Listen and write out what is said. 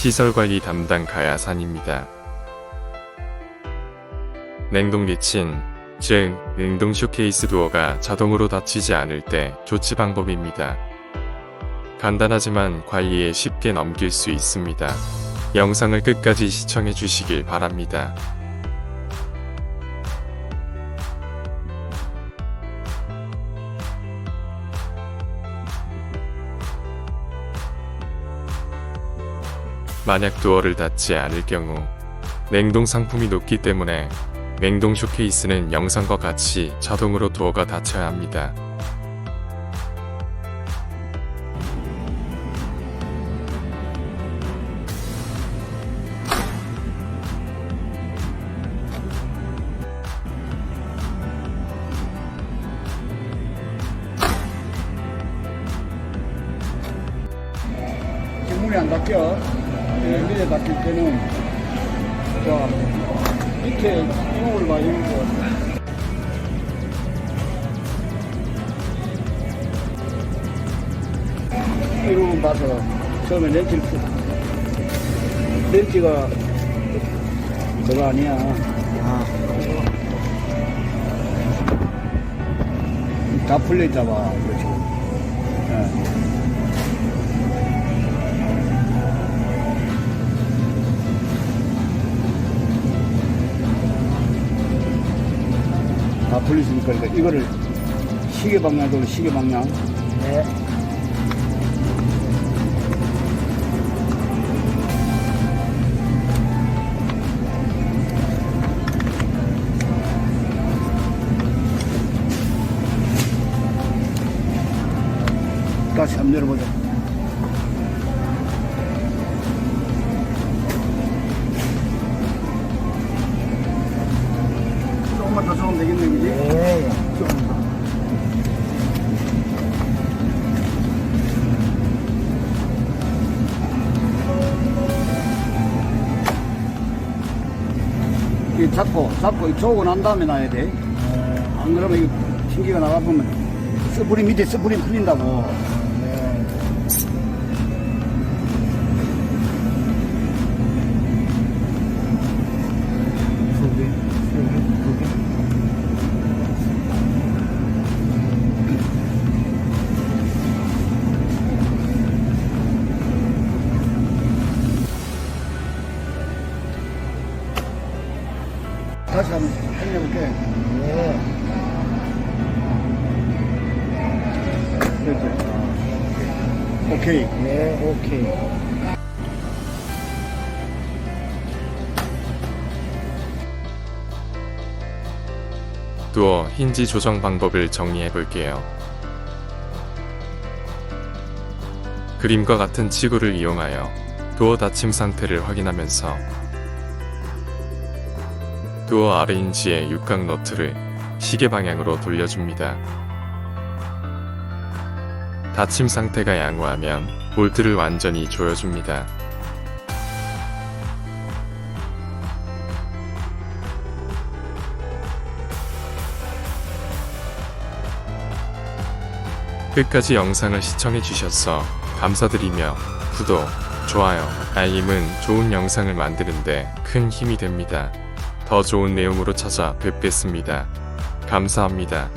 시설관리 담당 가야산입니다. 냉동 리친, 즉 냉동 쇼케이스 도어가 자동으로 닫히지 않을 때 조치 방법입니다. 간단하지만 관리에 쉽게 넘길 수 있습니다. 영상을 끝까지 시청해 주시길 바랍니다. 만약 도어를 닫지 않을 경우 냉동 상품이 높기 때문에 냉동 쇼케이스는 영상과 같이 자동으로 도어가 닫혀야 합니다. 문이 안 닫혀. 예, 밑에 닫힐 때는, 자, 밑에 이목을 봐, 이목을. 이 부분 봐서 처음에 렌치를 푸 렌치가 그거 아니야. 아. 다 풀려 있다 봐, 이거 지금. 그러니까 이거를 시계 방향 돌 시계 방향 네. 다시 한번 열어보자 이 잡고 잡고 이 조고 난 다음에 놔야 돼. 안 그러면 이 튕기가 나가 보면 스프링 밑에 스프링 풀린다고. 다시 한번 확인해볼게. 네. 오케이. 네, 오케이. 도어 힌지 조정 방법을 정리해 볼게요. 그림과 같은 치구를 이용하여 도어 닫힘 상태를 확인하면서 아래 힌지의 육각 너트를 시계 방향으로 돌려줍니다. 닫힘 상태가 양호하면 볼트를 완전히 조여줍니다. 끝까지 영상을 시청해 주셔서 감사드리며 구독, 좋아요, 알림은 좋은 영상을 만드는데 큰 힘이 됩니다. 더 좋은 내용으로 찾아뵙겠습니다. 감사합니다.